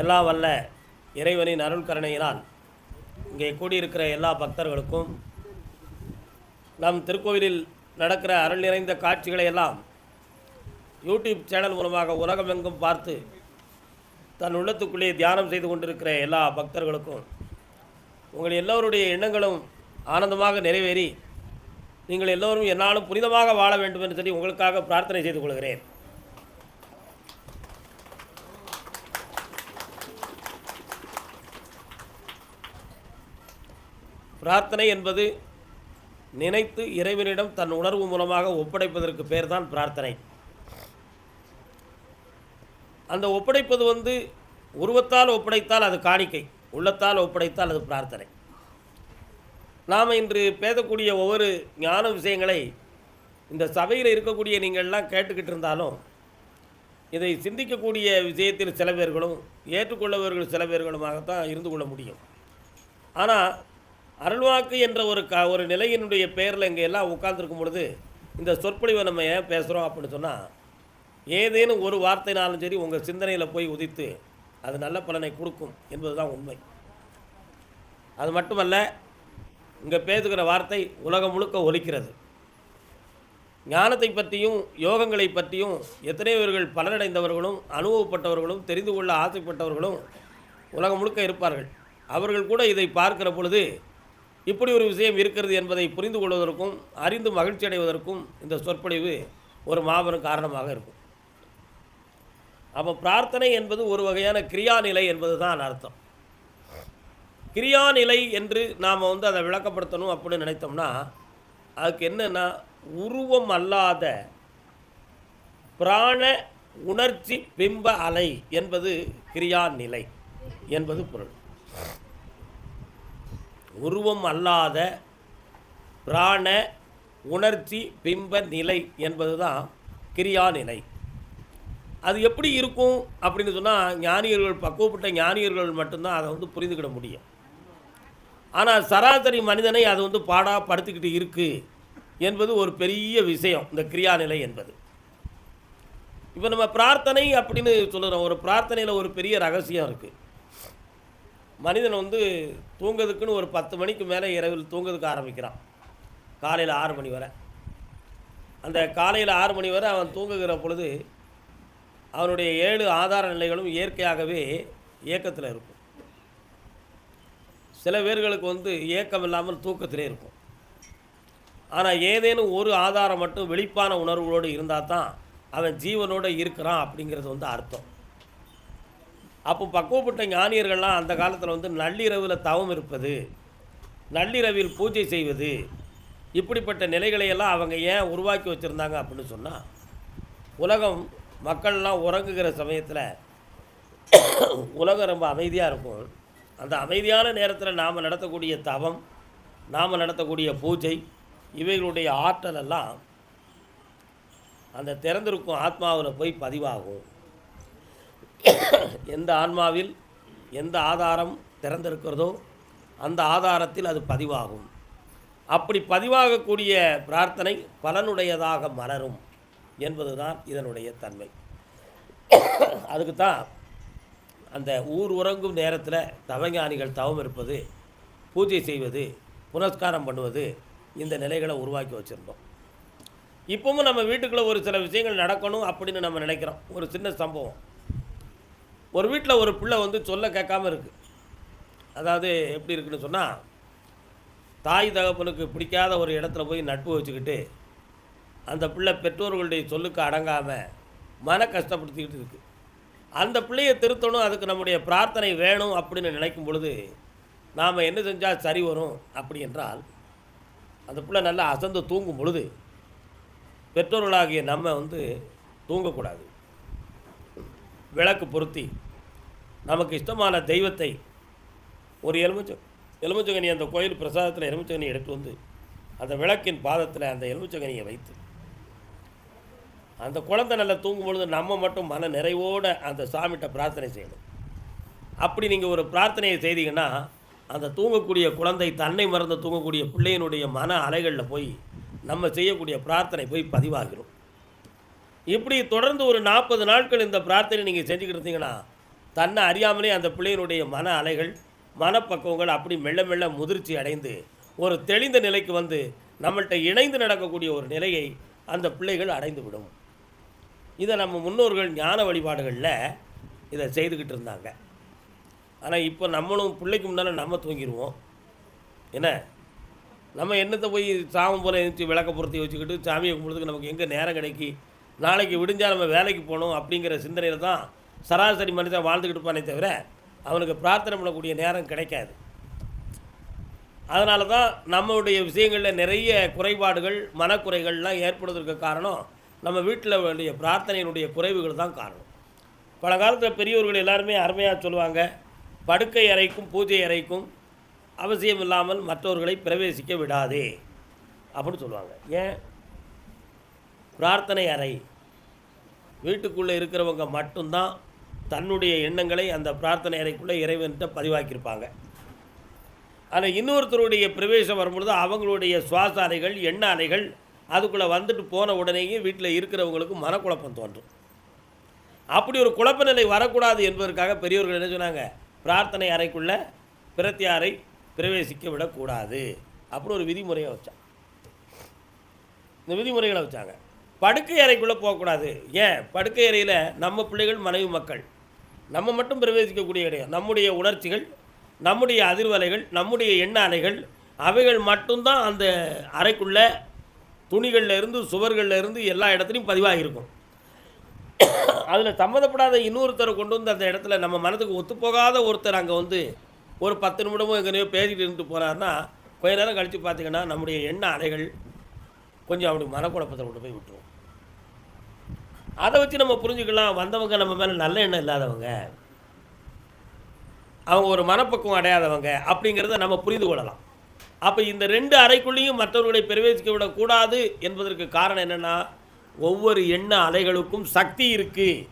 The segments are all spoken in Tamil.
எல்லாம் வல்ல இறைவனின் அருள் கருணையினால் இங்கே கூடியிருக்கிற எல்லா பக்தர்களுக்கும் நம் திருக்கோவிலில் நடக்கிற அருள் நிறைந்த காட்சிகளை எல்லாம் யூடியூப் சேனல் மூலமாக உலகமெங்கும் பார்த்து தன் உள்ளத்துக்குள்ளே தியானம் செய்து கொண்டிருக்கிற எல்லா பக்தர்களுக்கும் உங்கள் எல்லோருடைய எண்ணங்களும் ஆனந்தமாக நிறைவேறி நீங்கள் எல்லோரும் என்னாலும் புனிதமாக வாழ வேண்டும் என்று சொல்லி உங்களுக்காக பிரார்த்தனை செய்து கொள்கிறேன். பிரார்த்தனை என்பது நினைத்து இறைவனிடம் தன் உணர்வு மூலமாக ஒப்படைப்பதற்கு பேர்தான் பிரார்த்தனை. அந்த ஒப்படைப்பது வந்து உருவத்தால் ஒப்படைத்தால் அது காணிக்கை உள்ளத்தால் ஒப்படைத்தால் அது பிரார்த்தனை. நாம் இன்று பேசக்கூடிய ஒவ்வொரு ஞான விஷயங்களை இந்த சபையில் இருக்கக்கூடிய நீங்கள்லாம் கேட்டுக்கிட்டு இருந்தாலும் இதை சிந்திக்கக்கூடிய விஷயத்தில் சில பேர்களும் ஏற்றுக்கொள்ளவர்கள் சில பேர்களுமாகத்தான் இருந்து கொள்ள முடியும். ஆனால் அருள்வாக்கு என்ற ஒரு க ஒரு நிலையினுடைய பெயரில் இங்கே எல்லாம் உட்கார்ந்துருக்கும் பொழுது இந்த சொற்பொழிவை நம்ம ஏன் பேசுகிறோம் அப்படின்னு சொன்னால் ஏதேனும் ஒரு வார்த்தைனாலும் சரி உங்கள் சிந்தனையில் போய் உதித்து அது நல்ல பலனை கொடுக்கும் என்பது தான் உண்மை. அது மட்டுமல்ல இங்கே பேசுகிற வார்த்தை உலகம் முழுக்க ஒலிக்கிறது. ஞானத்தை பற்றியும் யோகங்களை பற்றியும் எத்தனையவர்கள் பலனடைந்தவர்களும் அனுபவப்பட்டவர்களும் தெரிந்து கொள்ள ஆசைப்பட்டவர்களும் உலகம் முழுக்க இருப்பார்கள். அவர்கள் கூட இதை பார்க்கிற பொழுது இப்படி ஒரு விஷயம் இருக்கிறது என்பதை புரிந்து கொள்வதற்கும் அறிந்து மகிழ்ச்சி அடைவதற்கும் இந்த சொற்பொழிவு ஒரு மாபெரும் காரணமாக இருக்கும். அப்போ பிரார்த்தனை என்பது ஒரு வகையான கிரியாநிலை என்பது தான் அர்த்தம். கிரியாநிலை என்று நாம் வந்து அதை விளக்கப்படுத்தணும் அப்படின்னு நினைத்தோம்னா அதுக்கு என்னென்னா உருவம் அல்லாத பிராண உணர்ச்சி பிம்ப அலை என்பது கிரியாநிலை என்பது பொருள். உருவம் அல்லாத பிராண உணர்ச்சி பிம்ப நிலை என்பது தான் கிரியா நிலை அது எப்படி இருக்கும் அப்படின்னு சொன்னால் ஞானியர்கள் பக்குவப்பட்ட ஞானியர்கள் மட்டும்தான் அதை வந்து புரிந்துக்கிட முடியும். ஆனால் சராசரி மனிதனை அது வந்து பாடா படுத்திக்கிட்டு இருக்குது என்பது ஒரு பெரிய விஷயம் இந்த கிரியா நிலை என்பது. இப்போ நம்ம பிரார்த்தனை அப்படின்னு சொல்லுறோம். ஒரு பிரார்த்தனையில் ஒரு பெரிய ரகசியம் இருக்குது மனிதன் வந்து தூங்குறதுக்குன்னு ஒரு பத்து மணிக்கு மேலே இரவில் தூங்குறதுக்கு ஆரம்பிக்கிறான். காலையில் ஆறு மணி வரை. அந்த காலையில் ஆறு மணி வரை அவன் தூங்குகிற பொழுது அவனுடைய ஏழு ஆதார நிலைகளும் இயற்கையாகவே இயக்கத்தில் இருக்கும். சில பேர்களுக்கு வந்து இயக்கம் இல்லாமல் தூக்கத்திலே இருக்கும். ஆனால் ஏதேனும் ஒரு ஆதாரம் மட்டும் வெளிப்பான உணர்வுகளோடு இருந்தால் தான் அவன் ஜீவனோடு இருக்கிறான் அப்படிங்கிறது வந்து அர்த்தம். அப்போ பக்குவப்பட்ட ஞானியர்கள்லாம் அந்த காலத்தில் வந்து நள்ளிரவில் தவம் இருப்பது நள்ளிரவில் பூஜை செய்வது இப்படிப்பட்ட நிலைகளையெல்லாம் அவங்க ஏன் உருவாக்கி வச்சுருந்தாங்க அப்படின்னு சொன்னால் உலகம் மக்கள்லாம் உறங்குகிற சமயத்தில் உலகம் ரொம்ப அமைதியாக இருக்கும். அந்த அமைதியான நேரத்தில் நாம் நடத்தக்கூடிய தவம் நாம் நடத்தக்கூடிய பூஜை இவைகளுடைய ஆற்றல் எல்லாம் அந்த திறந்திருக்கும் ஆத்மாவில் போய் பதிவாகும். எந்த ஆன்மாவில் எந்த ஆதாரம் திறந்திருக்கிறதோ அந்த ஆதாரத்தில் அது பதிவாகும். அப்படி பதிவாகக்கூடிய பிரார்த்தனை பலனுடையதாக மலரும் என்பதுதான் இதனுடைய தன்மை. அதுக்கு தான் அந்த ஊர் உறங்கும் நேரத்தில் தவஞானிகள் தவம் இருப்பது பூஜை செய்வது புனஸ்காரம் பண்ணுவது இந்த நிலைகளை உருவாக்கி வச்சுருந்தோம். இப்போவும் நம்ம வீட்டுக்குள்ளே ஒரு சில விஷயங்கள் நடக்கணும் அப்படின்னு நம்ம நினைக்கிறோம். ஒரு சின்ன சம்பவம். ஒரு வீட்டில் ஒரு பிள்ளை வந்து சொல்ல கேட்காம இருக்குது அதாவது எப்படி இருக்குன்னு சொன்னால் தாய் தகப்பனுக்கு பிடிக்காத ஒரு இடத்துல போய் நட்பு வச்சுக்கிட்டு அந்த பிள்ளை பெற்றோர்களுடைய சொல்லுக்கு அடங்காமல் மன கஷ்டப்படுத்திக்கிட்டு இருக்குது அந்த பிள்ளையை திருத்தணும் அதுக்கு நம்முடைய பிரார்த்தனை வேணும் அப்படின்னு நினைக்கும் பொழுது நாம் என்ன செஞ்சால் சரி வரும் அப்படி என்றால் அந்த பிள்ளை நல்லா அசந்து தூங்கும் பொழுது பெற்றோர்களாகிய நம்ம வந்து தூங்கக்கூடாது. விளக்கு பொருத்தி. நமக்கு இஷ்டமான தெய்வத்தை ஒரு எலுமிச்ச எலுமிச்சங்கனி அந்த கோயில் பிரசாதத்தில் எலுமிச்சங்கனி எடுத்து வந்து அந்த விளக்கின் பாதத்தில் அந்த எலுமிச்சங்கனியை வைத்து. அந்த குழந்தை நல்லா தூங்கும் பொழுது நம்ம மட்டும் மன நிறைவோடு அந்த சாமிகிட்ட பிரார்த்தனை செய்யணும். அப்படி நீங்கள் ஒரு பிரார்த்தனையை செய்தீங்கன்னா அந்த தூங்கக்கூடிய குழந்தை தன்னை மறந்து தூங்கக்கூடிய பிள்ளையினுடைய மன அலைகளில் போய் நம்ம செய்யக்கூடிய பிரார்த்தனை போய் பதிவாகிடும் இப்படி தொடர்ந்து ஒரு நாற்பது நாட்கள் இந்த பிரார்த்தனை நீங்கள் செஞ்சுக்கிட்டு இருந்தீங்கன்னா தன்னை அறியாமலே அந்த பிள்ளையினுடைய மன அலைகள் மனப்பக்குவங்கள் அப்படி மெல்ல மெல்ல முதிர்ச்சி அடைந்து ஒரு தெளிந்த நிலைக்கு வந்து நம்மள்கிட்ட இணைந்து நடக்கக்கூடிய ஒரு நிலையை அந்த பிள்ளைகள் அடைந்து விடும் இதை நம்ம முன்னோர்கள் ஞான வழிபாடுகளில் இதை செய்துக்கிட்டு இருந்தாங்க. ஆனால் இப்போ நம்மளும் பிள்ளைக்கு முன்னால் நம்ம தூங்கிடுவோம் என்ன? நம்ம என்னத்தை போய் சாமம் போல் எழுந்துச்சு விளக்க பொருத்தி வச்சுக்கிட்டு சாமியை கும்பிட்றதுக்கு நமக்கு எங்கே நேரம் கிடைக்கி? நாளைக்கு விடிஞ்சால் நம்ம வேலைக்கு போகணும் அப்படிங்கிற சிந்தனையில் தான் சராசரி மனிதன் வாழ்ந்துக்கிட்டு இருப்பானே தவிர அவனுக்கு பிரார்த்தனை பண்ணக்கூடிய நேரம் கிடைக்காது. அதனால தான் நம்மளுடைய விஷயங்களில் நிறைய குறைபாடுகள் மனக்குறைகள்லாம் ஏற்படுவதற்கு காரணம் நம்ம வீட்டில் வேண்டிய பிரார்த்தனையினுடைய குறைவுகள் தான் காரணம். பழங்காலத்தில் காலத்தில் பெரியவர்கள் எல்லாருமே அருமையாக சொல்லுவாங்க படுக்கை அறைக்கும் பூஜை அறைக்கும் அவசியம் இல்லாமல் மற்றவர்களை பிரவேசிக்க விடாதே அப்படின்னு சொல்லுவாங்க. ஏன்? பிரார்த்தனை அறை. வீட்டுக்குள்ளே இருக்கிறவங்க மட்டும்தான் தன்னுடைய எண்ணங்களை அந்த பிரார்த்தனை அறைக்குள்ளே இறைவன்கிட்ட பதிவாக்கியிருப்பாங்க. ஆனால் இன்னொருத்தருடைய பிரவேசம் வரும்பொழுது அவங்களுடைய சுவாச அலைகள் எண்ண அலைகள் அதுக்குள்ளே வந்துட்டு போன உடனேயே வீட்டில் இருக்கிறவங்களுக்கு மனக்குழப்பம் தோன்றும். அப்படி ஒரு குழப்ப நிலை வரக்கூடாது என்பதற்காக பெரியவர்கள் என்ன சொன்னாங்க? பிரார்த்தனை அறைக்குள்ளே பிரத்தியாரை பிரவேசிக்க விடக்கூடாது. அப்படின்னு ஒரு விதிமுறையை வச்சாங்க. இந்த விதிமுறைகளை வச்சாங்க. படுக்கை அறைக்குள்ளே போகக்கூடாது. ஏன்? படுக்கை அறையில் நம்ம பிள்ளைகள் மனைவி மக்கள். நம்ம மட்டும் பிரவேசிக்கக்கூடிய இடம். நம்முடைய உணர்ச்சிகள் நம்முடைய அதிர்வலைகள் நம்முடைய எண்ண அலைகள் அவைகள் மட்டும்தான் அந்த அறைக்குள்ளே துணிகளில் இருந்து சுவர்களில் இருந்து எல்லா இடத்துலையும் பதிவாகியிருக்கும். அதில் சம்மந்தப்படாத இன்னொருத்தரை கொண்டு வந்து அந்த இடத்துல நம்ம மனதுக்கு ஒத்துப்போகாத ஒருத்தர் அங்கே வந்து ஒரு பத்து நிமிடமும் எங்கனையோ பேசிகிட்டு இருந்துட்டு போகிறாருன்னா கொஞ்ச நேரம் கழித்து பார்த்தீங்கன்னா நம்முடைய எண்ண அலைகள் கொஞ்சம் அப்படி மனக்குழப்பத்தை கொண்டு போய் விட்டுரும். அதை வச்சு நம்ம புரிஞ்சுக்கலாம். வந்தவங்க நம்ம மேலே நல்ல எண்ணம் இல்லாதவங்க. அவங்க ஒரு மனப்பக்குவம் அடையாதவங்க அப்படிங்கிறத நம்ம புரிந்து கொள்ளலாம். அப்போ இந்த ரெண்டு அறைக்குள்ளேயும் மற்றவர்களை பிரவேசிக்க விடக்கூடாது என்பதற்கு காரணம் என்னென்னா ஒவ்வொரு எண்ண அலைகளுக்கும் சக்தி இருக்குது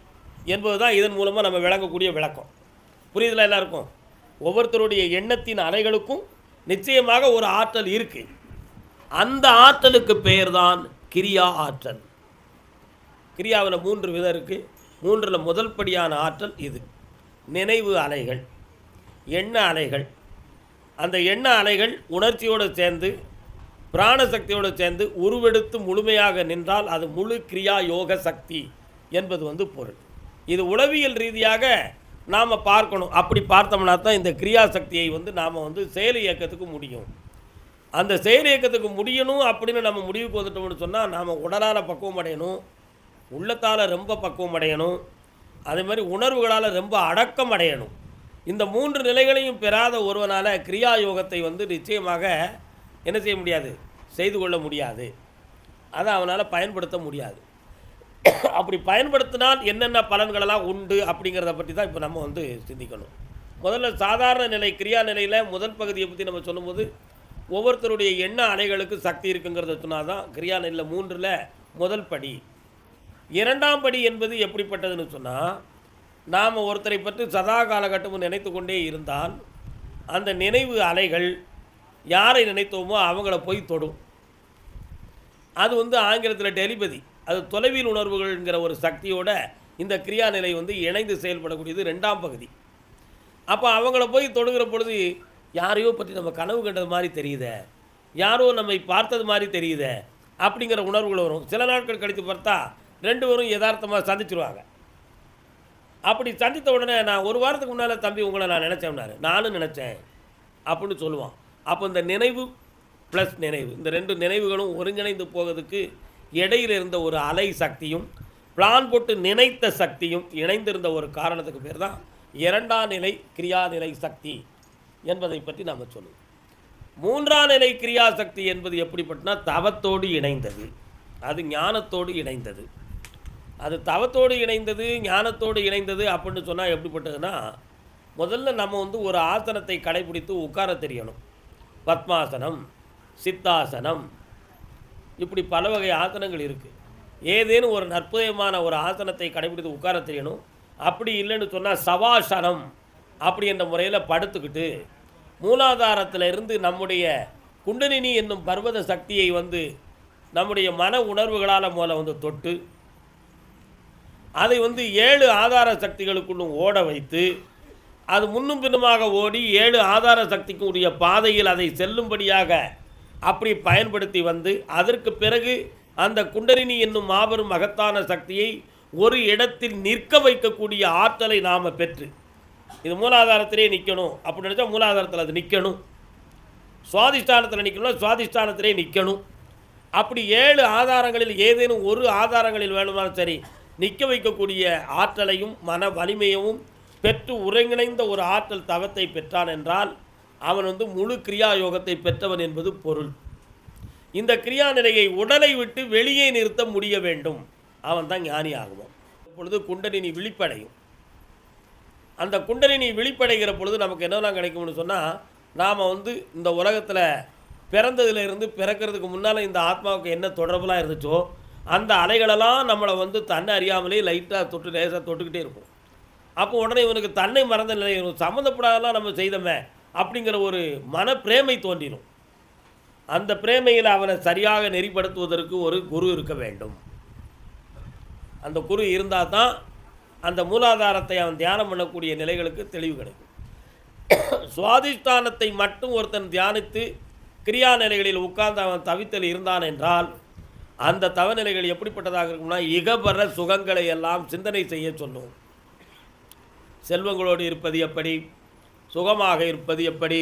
என்பது தான் இதன் மூலமாக நம்ம விளங்கக்கூடிய விளக்கம். புரியுதுல எல்லாருக்கும்? ஒவ்வொருத்தருடைய எண்ணத்தின் அலைகளுக்கும் நிச்சயமாக ஒரு ஆற்றல் இருக்குது அந்த ஆற்றலுக்கு பெயர் தான் கிரியா ஆற்றல். கிரியாவில் மூன்று விதம் இருக்குது மூன்றில் முதல் படியான ஆற்றல் இது. நினைவு அலைகள் எண்ண அலைகள். அந்த எண்ண அலைகள் உணர்ச்சியோடு சேர்ந்து பிராணசக்தியோடு சேர்ந்து உருவெடுத்து முழுமையாக நின்றால் அது முழு கிரியா யோக சக்தி என்பது வந்து பொருள். இது உளவியல் ரீதியாக நாம் பார்க்கணும். அப்படி பார்த்தோம்னா தான் இந்த கிரியா சக்தியை வந்து நாம் வந்து செயல் இயக்கத்துக்கு முடியும். அந்த செயல் இயக்கத்துக்கு முடியணும் அப்படின்னு நம்ம முடிவுக்கு வந்துட்டோம்னு சொன்னால் நாம் உடலால் பக்குவம் அடையணும். உள்ளத்தால் ரொம்ப பக்குவம் அடையணும். அதே மாதிரி உணர்வுகளால் ரொம்ப அடக்கம் அடையணும். இந்த மூன்று நிலைகளையும் பெறாத ஒருவனால் கிரியா யோகத்தை வந்து நிச்சயமாக என்ன செய்ய முடியாது? செய்து கொள்ள முடியாது. அதை அவனால் பயன்படுத்த முடியாது. அப்படி பயன்படுத்தினால் என்னென்ன பலன்களெல்லாம் உண்டு அப்படிங்கிறத பற்றி தான் இப்போ நம்ம வந்து சிந்திக்கணும். முதல்ல சாதாரண நிலை கிரியா நிலையில் முதல் பகுதியை பற்றி நம்ம சொல்லும்போது ஒவ்வொருத்தருடைய எண்ண அலைகளுக்கு சக்தி இருக்குங்கிறத சொன்னால் தான் கிரியா நிலையில் மூன்றில் முதல் படி. இரண்டாம் படி என்பது எப்படிப்பட்டதுன்னு சொன்னால் நாம் ஒருத்தரை பற்றி சதா காலகட்டமும் நினைத்து கொண்டே இருந்தால் அந்த நினைவு அலைகள் யாரை நினைத்தோமோ அவங்கள போய் தொடும். அது வந்து ஆங்கிலத்தில் டெலிபதி அது தொலைவில் உணர்வுகள்ங்கிற ஒரு சக்தியோட இந்த கிரியா நிலை வந்து இணைந்து செயல்படக்கூடியது ரெண்டாம் பகுதி. அப்போ அவங்கள போய் தொடுகிற பொழுது யாரையோ பற்றி நம்ம கனவு கண்டது மாதிரி தெரியுதே யாரோ நம்மை பார்த்தது மாதிரி தெரியுதே அப்படிங்கிற உணர்வுகள் வரும். சில நாட்கள் கழித்து பார்த்தா ரெண்டு பேரும் யதார்த்தமாக சந்திச்சிருவாங்க. அப்படி சந்தித்த உடனே நான் ஒரு வாரத்துக்கு முன்னால் தம்பி உங்களை நான் நினச்சேன்னாரு. நானும் நினச்சேன். அப்படின்னு சொல்லுவான். அப்போ இந்த நினைவு ப்ளஸ் நினைவு. இந்த ரெண்டு நினைவுகளும் ஒருங்கிணைந்து போகிறதுக்கு இடையில் இருந்த ஒரு அலை சக்தியும் பிளான் போட்டு நினைத்த சக்தியும் இணைந்திருந்த ஒரு காரணத்துக்கு பேர் தான் இரண்டாம் நிலை கிரியாநிலை சக்தி என்பதை பற்றி நாம் சொல்லுவோம். மூன்றாம் நிலை கிரியாசக்தி என்பது எப்படிப்பட்டனா தவத்தோடு இணைந்தது. அது ஞானத்தோடு இணைந்தது. அது தவத்தோடு இணைந்தது ஞானத்தோடு இணைந்தது அப்படின்னு சொன்னால் எப்படிப்பட்டதுன்னா முதல்ல நம்ம வந்து ஒரு ஆசனத்தை கடைபிடித்து உட்கார தெரியணும். பத்மாசனம் சித்தாசனம் இப்படி பல வகை ஆசனங்கள் இருக்குது ஏதேனும் ஒரு நற்புதயமான ஒரு ஆசனத்தை கடைபிடித்து உட்கார தெரியணும். அப்படி இல்லைன்னு சொன்னால் சவாசனம் அப்படி என்ற முறையில் படுத்துக்கிட்டு மூலாதாரத்தில் இருந்து நம்முடைய குண்டலினி என்னும் பர்வத சக்தியை வந்து நம்முடைய மன உணர்வுகளால் மூலம் வந்து தொட்டு அதை வந்து ஏழு ஆதார சக்திகளுக்குள்ளும் ஓட வைத்து அது முன்னும் பின்னுமாக ஓடி ஏழு ஆதார சக்திக்கு உரிய பாதையில் அதை செல்லும்படியாக அப்படி பயன்படுத்தி வந்து அதற்கு பிறகு அந்த குண்டலினி என்னும் மாபெரும் மகத்தான சக்தியை ஒரு இடத்தில் நிற்க வைக்கக்கூடிய ஆற்றலை நாம் பெற்று இது மூலாதாரத்திலே நிற்கணும் அப்படி நினச்சா மூலாதாரத்தில் அது நிற்கணும் சுவாதிஷ்டானத்தில் நிற்கணும்னா சுவாதிஷ்டானத்திலே நிற்கணும் அப்படி ஏழு ஆதாரங்களில் ஏதேனும் ஒரு ஆதாரங்களில் வேணுமானாலும் சரி நிற்க வைக்கக்கூடிய ஆற்றலையும் மன வலிமையவும் பெற்று ஒருங்கிணைந்த ஒரு ஆற்றல் தவத்தை பெற்றான் என்றால் அவன் வந்து முழு கிரியா யோகத்தை பெற்றவன் என்பது பொருள். இந்த கிரியா நிலையை உடலை விட்டு வெளியே நிறுத்த முடிய வேண்டும். அவன் தான் ஞானி ஆகுவான் இப்பொழுது குண்டலினி விழிப்படையும். அந்த குண்டலினி விழிப்படைகிற பொழுது நமக்கு என்னெல்லாம் கிடைக்கும்னு சொன்னால் நாம் வந்து இந்த உலகத்தில் பிறந்ததுலேருந்து பிறக்கிறதுக்கு முன்னால் இந்த ஆத்மாவுக்கு என்ன தொடர்புலாம் இருந்துச்சோ அந்த அலைகளெல்லாம் நம்மளை வந்து தன்னை அறியாமலே லைட்டாக தொட்டு லேசாக தொட்டுக்கிட்டே இருக்கும் அப்போ உடனே இவனுக்கு தன்னை மறந்த நிலை சம்மந்தப்படாதெல்லாம் நம்ம செய்தோமே அப்படிங்கிற ஒரு மன பிரேமை தோன்றிடும். அந்த பிரேமையில் அவனை சரியாக நெறிப்படுத்துவதற்கு ஒரு குரு இருக்க வேண்டும். அந்த குரு இருந்தால் தான் அந்த மூலாதாரத்தை அவன் தியானம் பண்ணக்கூடிய நிலைகளுக்கு தெளிவு கிடைக்கும். சுவாதிஷ்டானத்தை மட்டும் ஒருத்தன் தியானித்து கிரியா நிலைகளில் உட்கார்ந்து அவன் தவித்தல் இருந்தான் என்றால் அந்த தவநிலைகள் எப்படிப்பட்டதாக இருக்கும்னா இகபர சுகங்களை எல்லாம் சிந்தனை செய்ய சொல்லும். செல்வங்களோடு இருப்பது எப்படி? சுகமாக இருப்பது எப்படி?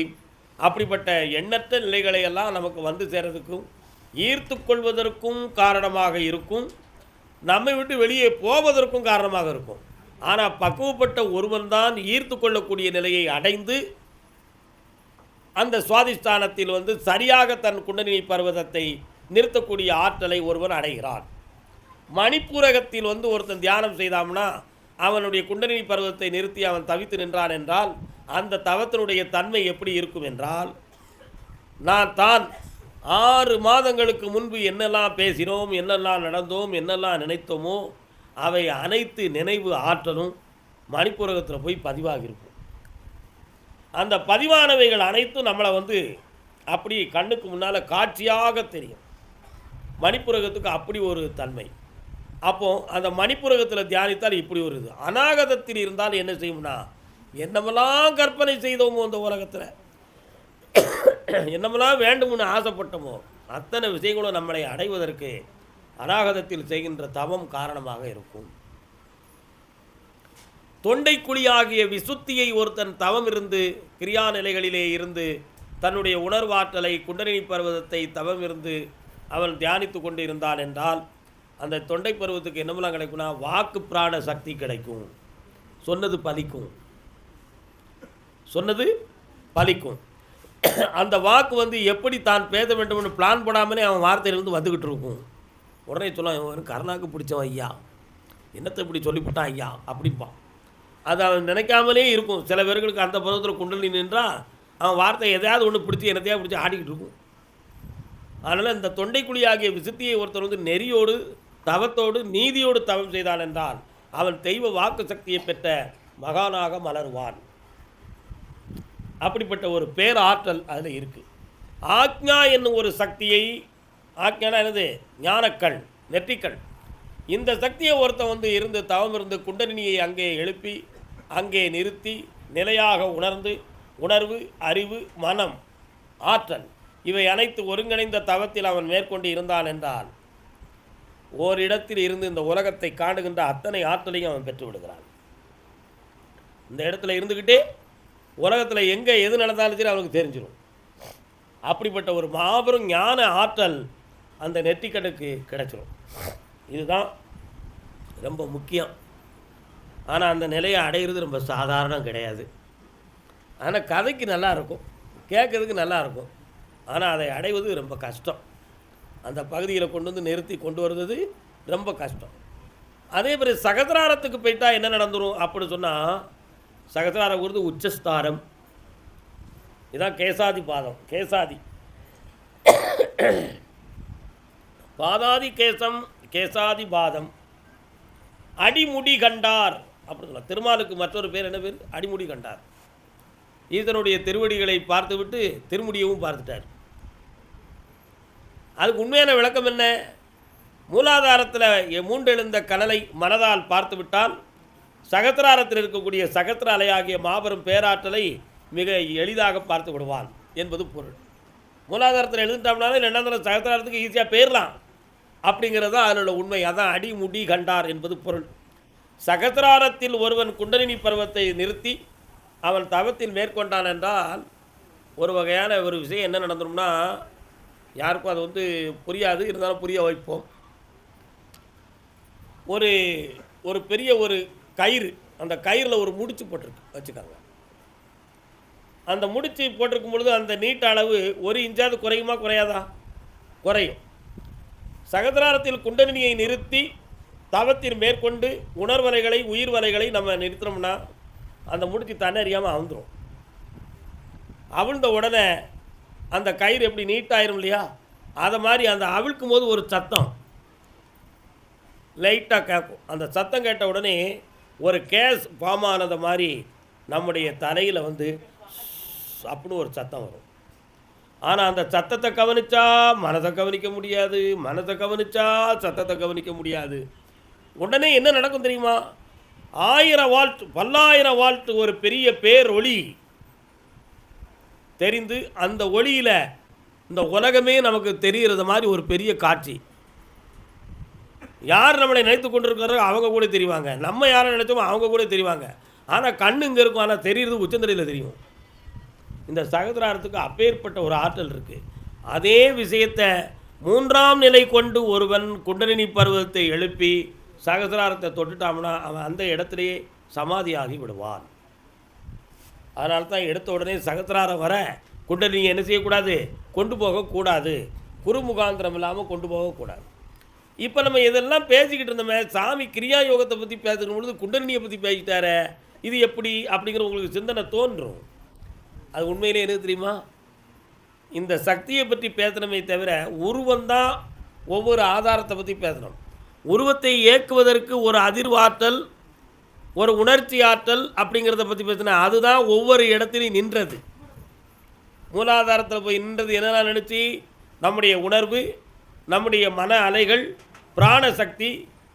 அப்படிப்பட்ட எண்ணற்ற நிலைகளை எல்லாம் நமக்கு வந்து சேரதுக்கும் ஈர்த்து கொள்வதற்கும் காரணமாக இருக்கும். நம்மை விட்டு வெளியே போவதற்கும் காரணமாக இருக்கும். ஆனால் பக்குவப்பட்ட ஒருவன் தான் ஈர்த்து கொள்ளக்கூடிய நிலையை அடைந்து அந்த சுவாதிஷ்டானத்தில் வந்து சரியாக தன் குண்டலினி பர்வதத்தை நிறுத்தக்கூடிய ஆற்றலை ஒருவன் அடைகிறான். மணிப்பூரகத்தில் வந்து ஒருத்தன் தியானம் செய்தாம்னா அவனுடைய குண்டலினி பருவத்தை நிறுத்தி அவன் தவித்து நின்றான் என்றால் அந்த தவத்தினுடைய தன்மை எப்படி இருக்கும் என்றால் நான் தான் ஆறு மாதங்களுக்கு முன்பு என்னெல்லாம் பேசினோம் என்னெல்லாம் நடந்தோம் என்னெல்லாம் நினைத்தோமோ அவை அனைத்து நினைவு ஆற்றலும் மணிப்புரகத்தில் போய் பதிவாகியிருக்கும். அந்த பதிவானவைகள் அனைத்தும் நம்மளை வந்து அப்படி கண்ணுக்கு முன்னால் காட்சியாக தெரியும். மணிப்புரகத்துக்கு அப்படி ஒரு தன்மை. அப்போ அந்த மணிப்புரகத்தில் தியானித்தால் இப்படி ஒரு இது. அநாகதத்தில் இருந்தால் என்ன செய்யும்னா என்னமெல்லாம் கற்பனை செய்தோமோ அந்த உலகத்தில் என்னமெல்லாம் வேண்டும்னு ஆசைப்பட்டோமோ அத்தனை விஷயங்களும் நம்மளை அடைவதற்கு அநாகதத்தில் செய்கின்ற தவம் காரணமாக இருக்கும். தொண்டைக்குழியாகிய விசுத்தியை ஒருத்தன் தவம் இருந்து கிரியா நிலைகளிலே இருந்து தன்னுடைய உணர்வாற்றலை குண்டலினி பர்வதத்தை தவம் இருந்து அவன் தியானித்து கொண்டு இருந்தாள் என்றால் அந்த தொண்டை பருவத்துக்கு என்னமெல்லாம் கிடைக்கும்னா வாக்கு பிராண சக்தி கிடைக்கும். சொன்னது பலிக்கும். சொன்னது பலிக்கும். அந்த வாக்கு வந்து எப்படி தான் பேச வேண்டும்னு பிளான் போடாமலே அவன் வார்த்தையிலேருந்து வந்துக்கிட்டு இருக்கும். உடனே சொல்லுவான் இவன் கருணாக்கு பிடிச்சவன் ஐயா. என்னத்தை இப்படி சொல்லிவிட்டான் ஐயா? அப்படிம்பான். அது அவன் நினைக்காமலே இருக்கும். சில பேர்களுக்கு அந்த பருவத்தில் குண்டலி நின்றா அவன் வார்த்தை எதையாவது ஒன்று பிடிச்சி என்னத்தையாவது பிடிச்சி ஆடிக்கிட்டு இருக்கும். அதனால் இந்த தொண்டைக்குழி ஆகிய விசுத்தியை ஒருத்தர் வந்து நெறியோடு தவத்தோடு நீதியோடு தவம் செய்தான் என்றால் அவன் தெய்வ வாக்கு சக்தியை பெற்ற மகானாக மலருவான். அப்படிப்பட்ட ஒரு பேராற்றல் அதில் இருக்குது ஆக்ஞா என்னும் ஒரு சக்தியை ஆக்ஞானா என்னது? ஞானக்கண் நெற்றிக்கண் இந்த சக்தியை ஒருத்தன் வந்து இருந்து தவம் இருந்து குண்டலினியை அங்கே எழுப்பி அங்கே நிறுத்தி நிலையாக உணர்ந்து உணர்வு அறிவு மனம் ஆற்றல். இவை அனைத்து ஒருங்கிணைந்த தவத்தில் அவன் மேற்கொண்டு இருந்தான் என்றால் ஓரிடத்தில் இருந்து இந்த உலகத்தை காணுகின்ற அத்தனை ஆற்றலையும் அவன் பெற்று விடுகிறான். இந்த இடத்துல இருந்துக்கிட்டே உலகத்தில் எங்கே எது நடந்தாலும் சரி அவனுக்கு தெரிஞ்சிடும் அப்படிப்பட்ட ஒரு மாபெரும் ஞான ஆற்றல் அந்த நெற்றிக்கண்ணுக்கு கிடைச்சிடும் இதுதான் ரொம்ப முக்கியம். ஆனால் அந்த நிலையை அடையிறது ரொம்ப சாதாரணம் கிடையாது. ஆனால் கதைக்கு நல்லாயிருக்கும் கேட்குறதுக்கு கேட்கறதுக்கு நல்லா இருக்கும். ஆனால் அதை அடைவது ரொம்ப கஷ்டம். அந்த பகுதியில் கொண்டு வந்து நிறுத்தி கொண்டு வர்றது ரொம்ப கஷ்டம். அதே மாதிரி சகசிராரத்துக்கு போயிட்டால் என்ன நடந்துரும் அப்படி சொன்னால் சகசிராரங்கிறது உச்சஸ்தாரம் இதான் கேசாதி பாதம் கேசாதி. பாதாதி கேசம் கேசாதி பாதம். அடிமுடி கண்டார் அப்படி சொல்லலாம். திருமாலுக்கு மற்றொரு பேர் என்ன பேர்? அடிமுடி கண்டார். ஈசனுடைய திருவடிகளை பார்த்துவிட்டு திருமுடியவும் பார்த்துட்டார். அதுக்கு உண்மையான விளக்கம் என்ன? மூலாதாரத்தில் மூண்டெழுந்த கடலை மனதால் பார்த்துவிட்டால் சகத்திராரத்தில் இருக்கக்கூடிய சகத்திர அலையாகிய மாபெரும் பேராற்றலை மிக எளிதாக பார்த்து விடுவான் என்பது பொருள். மூலாதாரத்தில் எழுதிட்டோம்னாலும் ரெண்டாந்தரம் சகத்திராரத்துக்கு ஈஸியாக போயிடலாம். அப்படிங்கிறது தான் அதில் உள்ள உண்மை. அதான் அடி முடி கண்டார் என்பது பொருள். சகசிராரத்தில் ஒருவன் குண்டலினி பருவத்தை நிறுத்தி அவன் தவத்தில் மேற்கொண்டான் என்றால் ஒரு வகையான ஒரு விஷயம் என்ன நடந்துரும்னா யாருக்கும் அது வந்து புரியாது. இருந்தாலும் புரிய வைப்போம். ஒரு ஒரு பெரிய ஒரு கயிறு அந்த கயிறில் ஒரு முடிச்சு போட்டிருக்கு வச்சுக்காங்க. அந்த முடிச்சு போட்டிருக்கும் பொழுது அந்த நீட்ட அளவு ஒரு இன்ச்சாவது குறையுமா குறையாதா? குறையும். சகதிராரத்தில் குண்டலினியை நிறுத்தி தவத்தில் மேற்கொண்டு உணர்வலைகளை உயிர் வலைகளை நம்ம நிறுத்தினோம்னா அந்த முடிச்சு தண்ணி அறியாமல் அவுந்துடும் அவிழ்ந்த உடனே அந்த கயிறு எப்படி நீட்டாயிரும் இல்லையா? அதை மாதிரி அந்த அவிழ்க்கும் போது ஒரு சத்தம். லைட்டாக கேட்கும் அந்த சத்தம் கேட்ட உடனே ஒரு கேஸ் ஃபார்ம் ஆனது மாதிரி நம்முடைய தலையில் வந்து அப்படின்னு ஒரு சத்தம் வரும். ஆனால் அந்த சத்தத்தை கவனித்தா மனதை கவனிக்க முடியாது மனதை கவனித்தா சத்தத்தை கவனிக்க முடியாது. உடனே என்ன நடக்கும் தெரியுமா? ஆயிரம் வால்ட் பல்லாயிரம் வால்ட் ஒரு பெரிய பேர் ஒளி தெரிந்து அந்த ஒளியில் இந்த உலகமே நமக்கு தெரிகிறது மாதிரி ஒரு பெரிய காட்சி. யார் நம்மளை நினைத்து கொண்டிருக்கிறாரோ அவங்க கூட தெரிவாங்க. நம்ம யாரை நினைச்சோமோ அவங்க கூட தெரிவாங்க. ஆனால் கண்ணு இங்கே இருக்கும். ஆனால் தெரியுறது உச்சந்தலையில் தெரியும். இந்த சகதிராரத்துக்கு அப்பேற்பட்ட ஒரு ஆற்றல் இருக்குது அதே விஷயத்தை மூன்றாம் நிலை கொண்டு ஒருவன் குண்டலினி பருவத்தை எழுப்பி சகசிராரத்தை தொட்டுட்டான்னா அவன் அந்த இடத்துலையே சமாதியாகி விடுவான். அதனால தான் எடுத்த உடனே சகசிராரம் வர குண்டலினி என்ன செய்யக்கூடாது? கொண்டு போகக்கூடாது. குருமுகாந்திரம் இல்லாமல் கொண்டு போகக்கூடாது. இப்போ நம்ம இதெல்லாம் பேசிக்கிட்டு இருந்தோமே சாமி கிரியா யோகத்தை பற்றி பேசுகிற பொழுது குண்டலினியை பற்றி பேசிட்டாரு இது எப்படி அப்படிங்கிற உங்களுக்கு சிந்தனை தோன்றும். அது உண்மையிலே என்ன தெரியுமா? இந்த சக்தியை பற்றி பேசணுமே தவிர உருவந்தான் ஒவ்வொரு ஆதாரத்தை பற்றி பேசணும். உருவத்தை இயக்குவதற்கு ஒரு அதிர்வாற்றல் ஒரு உணர்ச்சி ஆற்றல் அப்படிங்கிறத பற்றி பேசினா அதுதான் ஒவ்வொரு இடத்திலையும் நின்றது. மூலாதாரத்தில் போய் நின்றது என்னெல்லாம் நினச்சி நம்முடைய உணர்வு நம்முடைய மன அலைகள் பிராண சக்தி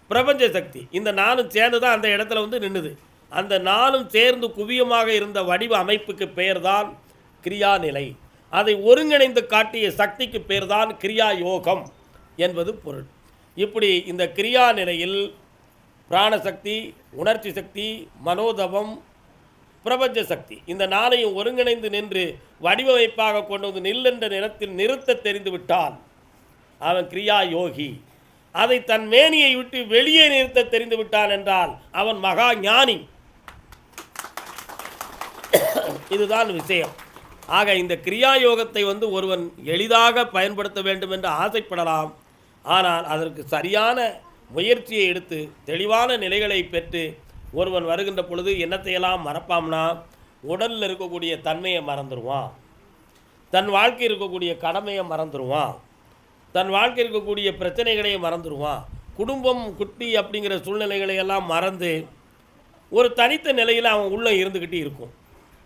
பிரபஞ்ச சக்தி. இந்த நாளும் சேர்ந்து தான் அந்த இடத்துல வந்து நின்றுது அந்த நாளும் சேர்ந்து குவியமாக இருந்த வடிவ அமைப்புக்கு பெயர் தான் நிலை அதை ஒருங்கிணைந்து காட்டிய சக்திக்கு பெயர்தான் கிரியா யோகம் என்பது பொருள். இப்படி இந்த கிரியா நிலையில் பிராணசக்தி உணர்ச்சி சக்தி மனோதபம் பிரபஞ்ச சக்தி. இந்த நாளையும் ஒருங்கிணைந்து நின்று வடிவமைப்பாக கொண்டு வந்து நில்லென்ற நிலத்தில் நிறுத்த தெரிந்துவிட்டால் அவன் கிரியா யோகி அதை தன் மேனியை விட்டு வெளியே நிறுத்த தெரிந்து விட்டான் என்றால் அவன் மகா ஞானி. இதுதான் விஷயம். ஆக இந்த கிரியா யோகத்தை வந்து ஒருவன் எளிதாக பயன்படுத்த வேண்டும் என்று ஆசைப்படலாம். ஆனால் அதற்கு சரியான முயற்சியை எடுத்து தெளிவான நிலைகளை பெற்று ஒருவன் வருகின்ற பொழுது என்னத்தையெல்லாம் மறப்பாம்னா உடலில் இருக்கக்கூடிய தன்மையை மறந்துடுவான் தன் வாழ்க்கை இருக்கக்கூடிய கடமையை மறந்துடுவான் தன் வாழ்க்கை இருக்கக்கூடிய பிரச்சனைகளையே மறந்துடுவான் குடும்பம் குட்டி அப்படிங்கிற சூழ்நிலைகளையெல்லாம் மறந்து ஒரு தனித்த நிலையில் அவன் உள்ளே இருந்துக்கிட்டு இருக்கும்.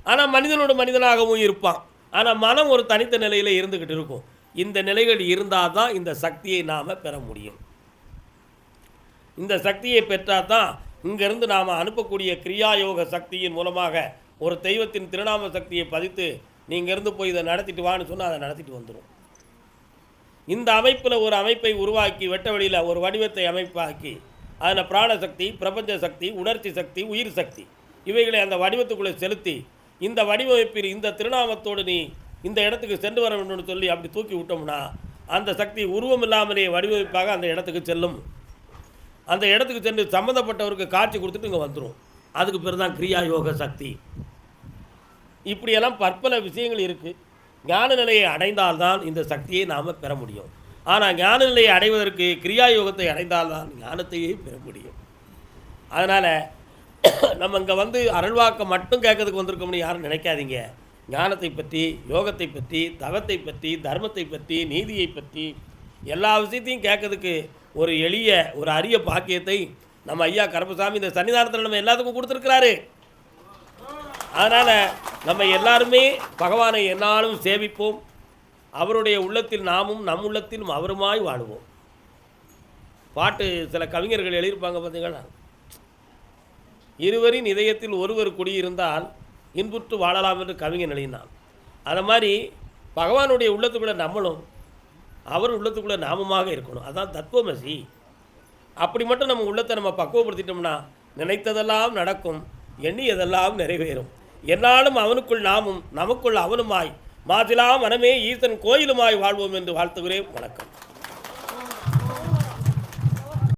ஆனால் மனிதனோட மனிதனாகவும் இருப்பான். ஆனால் மனம் ஒரு தனித்த நிலையில் இருந்துக்கிட்டு இருக்கும். இந்த நிலைகள் இருந்தால் தான் இந்த சக்தியை நாம் பெற முடியும். இந்த சக்தியை பெற்றால் தான் இங்கேருந்து நாம் அனுப்பக்கூடிய கிரியாயோக சக்தியின் மூலமாக ஒரு தெய்வத்தின் திருநாம சக்தியை பதித்து நீங்கிருந்து போய் இதை நடத்திட்டு வான்னு சொன்னால் அதை நடத்திட்டு வந்துடும் இந்த அமைப்பில் ஒரு அமைப்பை உருவாக்கி வெட்ட வெளியில் ஒரு வடிவத்தை அமைப்பாக்கி அதில் பிராணசக்தி பிரபஞ்ச சக்தி உணர்ச்சி சக்தி உயிர் சக்தி இவைகளை அந்த வடிவத்துக்குள்ளே செலுத்தி இந்த வடிவமைப்பில் இந்த திருநாமத்தோடு நீ இந்த இடத்துக்கு சென்று வர வேண்டும்னு சொல்லி அப்படி தூக்கி விட்டோம்னா அந்த சக்தி உருவம் இல்லாமலே வடிவமைப்பாக அந்த இடத்துக்கு செல்லும். அந்த இடத்துக்கு சென்று சம்மந்தப்பட்டவருக்கு காட்சி கொடுத்துட்டு இங்கே வந்துடும் அதுக்கு பேர் தான் கிரியா யோக சக்தி. இப்படியெல்லாம் பற்பல விஷயங்கள் இருக்குது ஞான நிலையை அடைந்தால்தான் இந்த சக்தியை நாம் பெற முடியும். ஆனால் ஞான நிலையை அடைவதற்கு கிரியா யோகத்தை அடைந்தால்தான் ஞானத்தையே பெற முடியும். அதனால் நம்ம இங்கே வந்து அருள்வாக்க மட்டும் கேட்கறதுக்கு வந்திருக்கோம்னு யாரும் நினைக்காதீங்க. ஞானத்தை பற்றி யோகத்தை பற்றி தவத்தை பற்றி தர்மத்தை பற்றி நீதியை பற்றி எல்லா விஷயத்தையும் கேட்கறதுக்கு ஒரு எளிய ஒரு அரிய பாக்கியத்தை நம்ம ஐயா கருப்பசாமி இந்த சன்னிதானத்தில் நம்ம எல்லாத்துக்கும் கொடுத்துருக்கிறாரு. அதனால் நம்ம எல்லாருமே பகவானை என்னாலும் சேவிப்போம். அவருடைய உள்ளத்தில் நாமும் நம் உள்ளத்திலும் அவருமாய் வாழுவோம். பாட்டு சில கவிஞர்கள் எழுதியிருப்பாங்க பார்த்தீங்களா இருவரின் இதயத்தில் ஒருவர் குடியிருந்தால் இன்புற்று வாழலாம் என்று கவிஞன் எழுதினான். அதை மாதிரி பகவானுடைய உள்ளத்துக்குள்ளே நம்மளும் அவர் உள்ளத்துக்குள்ளே நாமமாக இருக்கணும். அதான் தத்துவமசி. அப்படி மட்டும் நம்ம உள்ளத்தை நம்ம பக்குவப்படுத்திட்டோம்னா நினைத்ததெல்லாம் நடக்கும் எண்ணியதெல்லாம் நிறைவேறும். என்னாலும் அவனுக்குள் நாமும் நமக்குள் அவனுமாய் மாதிலா மனமே ஈசன் கோயிலுமாய் வாழ்வோம் என்று வாழ்த்துகிறேன். வணக்கம்.